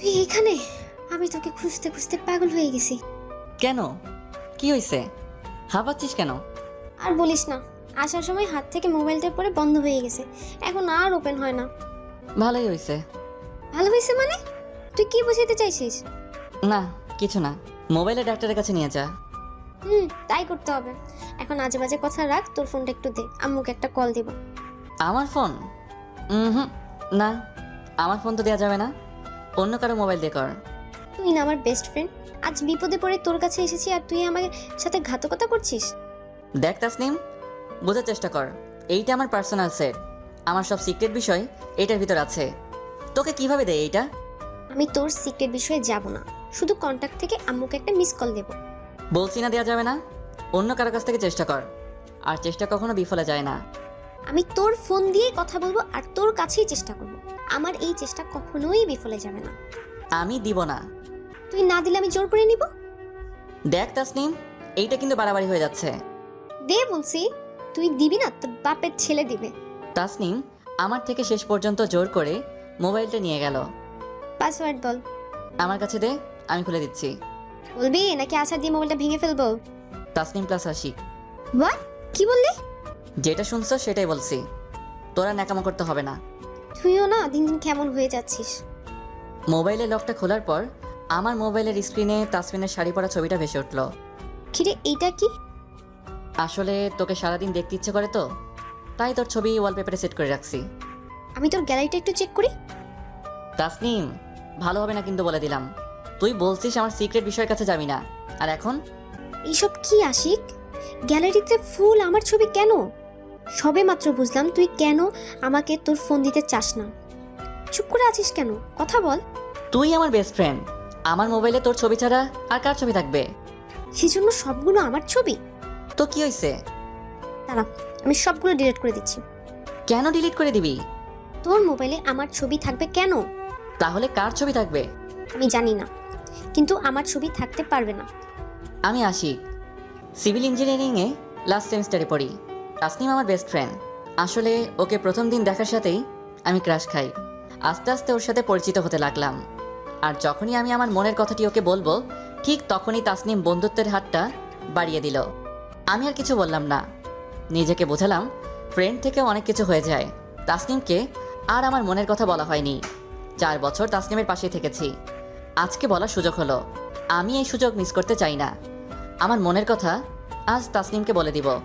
তুই এখানে? আমি তোকে খুঁজতে খুঁজতে পাগল হয়ে গেছি। কেন? কি হয়েছে হাঁপাচ্ছিস কেন? আর বলিস না আসার সময় হাত থেকে মোবাইলটা পরে বন্ধ হয়ে গেছে। এখন আর ওপেন হয় না। ভালোই হয়েছে ভালো হয়েছে মানে? তুই কি বুঝাতে চাইছিস? না কিছু না। মোবাইলে ডাক্তারের কাছে নিয়ে যা। হুম তাই করতে হবে। এখন আজে বাজে কথা রাখ তোর ফোনটা একটু দে। আম্মুকে একটা কল দিব। আমার ফোন? হুম না। আমার ফোন তো দেওয়া যাবে না। অন্য কারও মোবাইল দিয়ে কর। তুই না আমার বেস্ট ফ্রেন্ড আজ বিপদে পড়ে তোর কাছে এসেছি আর তুই আমার সাথে ঘাতকতা করছিস? দেখ তাসনিম বোঝার চেষ্টা কর। এইটা আমার পার্সোনাল সেট আমার সব সিক্রেট বিষয় এটার ভিতর আছে। তোকে কীভাবে দেয় এইটা? আমি তোর সিক্রেট বিষয়ে যাব না। শুধু কন্ট্যাক্ট থেকে আম্মুকে একটা মিস কল দেব। বলছি না দেওয়া যাবে না। অন্য কারও কাছ থেকে চেষ্টা কর। আর চেষ্টা কখনো বিফলে যায় না। আমি তোর ফোন দিয়েই কথা বলব আর তোর কাছেই চেষ্টা করব। আমার এই চেষ্টা কখনোই বিফলে যাবে না। আমি দিব না। তুই না দিলে আমি জোর করে নিব? দেখ তাসনিম এইটা কিন্তু বাড়াবাড়ি হয়ে যাচ্ছে। দে বলছি তুই দিবি না তোর বাপের ছেলে দিবে। তাসনিম আমার থেকে শেষ পর্যন্ত জোর করে মোবাইলটা নিয়ে গেল। পাসওয়ার্ড বল। আমার কাছে দে আমি খুলে দিচ্ছি। বলবি নাকি আশা দিয়ে মোবাইলটা ভেঙে ফেলব? তাসনিম প্লাস আশি হোয়াট কি বললি? যেটা শুনছো সেটাই বলছি। তোরা ন্যাকামো করতে হবে না। তুইও না দিন দিন কেমন হয়ে যাচ্ছিস। মোবাইলের লকটা খোলার পর আমার মোবাইলের স্ক্রিনে তাসমিনের শাড়ি পরা ছবিটা ভেসে উঠল। কিরে এইটা কি? আসলে তোকে সারাদিন দেখতে ইচ্ছে করে তো তাই তোর ছবি ওয়ালপেপারে সেট করে রাখছি। আমি তোর গ্যালারিটা একটু চেক করি। তাসনিম ভালো হবে না কিন্তু বলে দিলাম। তুই বলছিস আমার সিক্রেট বিষয়ের কাছে যাবি না। আর এখন? এইসব কি আশিক? গ্যালারিতে ফুল আমার ছবি কেন? সবে মাত্র বুঝলাম তুই কেন আমাকে তোর ফোন দিতে চাস না। চুপ করে আছিস কেন? কথা বল। তুই আমার বেস্ট ফ্রেন্ড আমার মোবাইলে তোর ছবি ছাড়া আর কার ছবি থাকবে? সেজন্য সবগুলো আমার ছবি? তো কি হয়েছে দাঁড়া আমি সবগুলো ডিলিট করে দিচ্ছি। কেন ডিলিট করে দিবি? তোর মোবাইলে আমার ছবি থাকবে কেন? তাহলে কার ছবি থাকবে? আমি জানি না কিন্তু আমার ছবি থাকতে পারবে না। আমি আশিক সিভিল ইঞ্জিনিয়ারিংয়ে লাস্ট সেমিস্টারে পড়ি। তাসনিম আমার বেস্ট ফ্রেন্ড আসলে ওকে প্রথম দিন দেখার সাথেই আমি ক্রাশ খাই। আস্তে আস্তে ওর সাথে পরিচিত হতে লাগলাম। আর যখনই আমি আমার মনের কথাটি ওকে বলব, ঠিক তখনই তাসনিম বন্ধুত্বের হাতটা বাড়িয়ে দিল। আমি আর কিছু বললাম না। নিজেকে বোঝালাম ফ্রেন্ড থেকে অনেক কিছু হয়ে যায়। তাসনিমকে আর আমার মনের কথা বলা হয়নি। চার বছর তাসনিমের পাশে থেকেছি। আজকে বলার সুযোগ হলো, আমি এই সুযোগ মিস করতে চাই না। আমার মনের কথা আজ তাসনিমকে বলে দিব।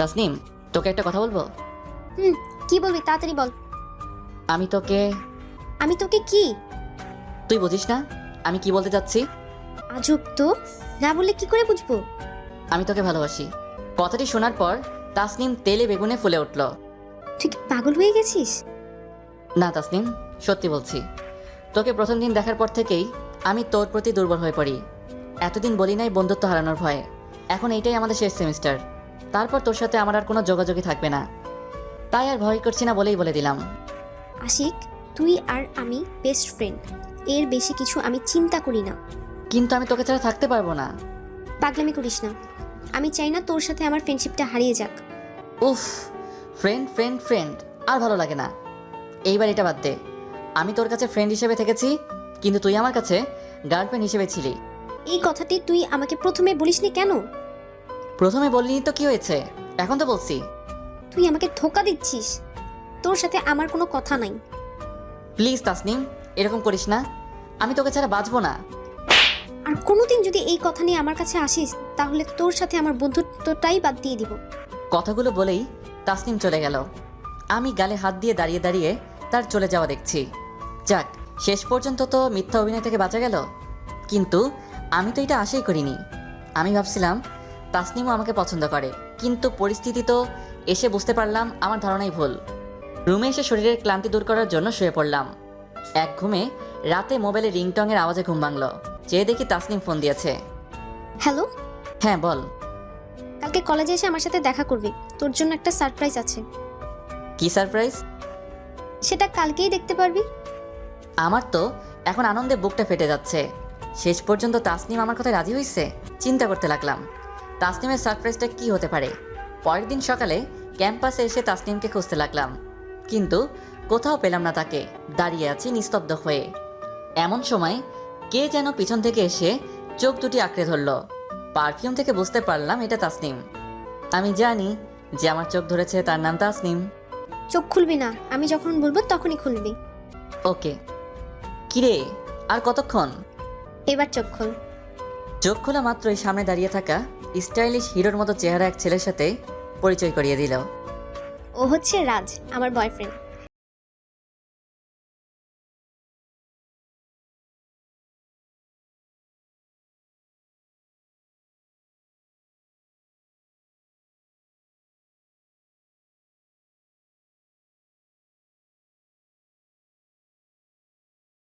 তাসনিম তোকে একটা কথা বলব? হুম কি বলবি তাড়াতাড়ি বল। আমি তোকে আমি তোকে কি? তুই বুঝিস না আমি কি বলতে চাচ্ছি? আজব তো না বললে কি করে বুঝব? আমি তোকে ভালোবাসি। কথাটি শোনার পর তাসনিম তেলে বেগুনে ফুলে উঠল। তুই কি পাগল হয়ে গেছিস? না তাসনিম সত্যি বলছি। তোকে প্রথম দিন দেখার পর থেকেই আমি তোর প্রতি দুর্বল হয়ে পড়ি। এতদিন বলি নাই বন্ধুত্ব হারানোর ভয়ে। এখন এইটাই আমাদের শেষ সেমিস্টার। তারপর তোর সাথে আমার আর কোনো যোগাযোগই থাকবে না। তাই আর ভয় করছি না বলেই বলে দিলাম। আশিক তুই আর আমি বেস্ট ফ্রেন্ড এর বেশি কিছু আমি চিন্তা করি না। কিন্তু আমি তোকে ছাড়া থাকতে পারব না। পাগলামি করিস না। আমি চাই না তোর সাথে আমার ফ্রেন্ডশিপটা হারিয়ে যাক। উফ ফ্রেন্ড ফ্রেন্ড ফ্রেন্ড আর ভালো লাগে না। এইবার এটা বাদ দে। আমি তোর কাছে ফ্রেন্ড হিসেবে থেকেছি কিন্তু তুই আমার কাছে গার্লফ্রেন্ড হিসেবে ছিলি। এই কথাটি তুই আমাকে প্রথমে বলিসনি কেন? প্রথমে বললি তো কি হয়েছে? এখন তো বলছি। তুই আমাকে ধোকা দিচ্ছিস। তোর সাথে আমার কোনো কথা নাই। প্লিজ তাসনিম এরকম করিস না। আমি তোকে ছাড়া বাঁচবো না। আর কোনোদিন যদি এই কথা নিয়ে আমার কাছে আসিস তাহলে তোর সাথে আমার বন্ধুত্বটাই বাদ দিয়ে দিব। কথাগুলো বলেই তাসনিম চলে গেল। আমি গালে হাত দিয়ে দাঁড়িয়ে দাঁড়িয়ে তার চলে যাওয়া দেখছি। যাক শেষ পর্যন্ত তো মিথ্যা অভিনয় থেকে বাঁচা গেল। কিন্তু আমি তো এটা আশাই করিনি। আমি ভাবছিলাম তাসনিমও আমাকে পছন্দ করে। কিন্তু পরিস্থিতি তো এসে বুঝতে পারলাম আমার ধারণাই ভুল। রুমে এসে শরীরের ক্লান্তি দূর করার জন্য শুয়ে পড়লাম। এক ঘুমে রাতে মোবাইলে রিংটংয়ের আওয়াজে ঘুম ভাঙলো। চেয়ে দেখি তাসনিম ফোন দিয়েছে। হ্যালো? হ্যাঁ বল। কালকে কলেজে এসে আমার সাথে দেখা করবি। তোর জন্য একটা সারপ্রাইজ আছে। কি সারপ্রাইজ? সেটা কালকেই দেখতে পারবি। আমার তো এখন আনন্দে বুকটা ফেটে যাচ্ছে। শেষ পর্যন্ত তাসনিম আমার কথায় রাজি হয়েছে চিন্তা করতে লাগলাম। তাসনিমের সারপ্রাইজটা কি হতে পারে? পরের দিন সকালে ক্যাম্পাসে এসে তাসনিমকে খুঁজতে লাগলাম। কিন্তু কোথাও পেলাম না তাকে। দাঁড়িয়ে আছি নিস্তব্ধ হয়ে। এমন সময় কে যেন পিছন থেকে এসে চোখ দুটি আঁকড়ে ধরল। পারফিউম থেকে বুঝতে পারলাম এটা তাসনিম। আমি জানি যে আমার চোখ ধরেছে তার নাম তাসনিম। চোখ খুলবি না। আমি যখন বলব তখনই খুলবি। ওকে। কিরে আর কতক্ষণ? এবার চোখ খোল। চোখ খোলা মাত্রই সামনে দাঁড়িয়ে থাকা স্টাইলিশ হিরোর মতো চেহারা এক ছেলের সাথে পরিচয় করিয়ে দিল। ও হচ্ছে রাজ, আমার বয়ফ্রেন্ড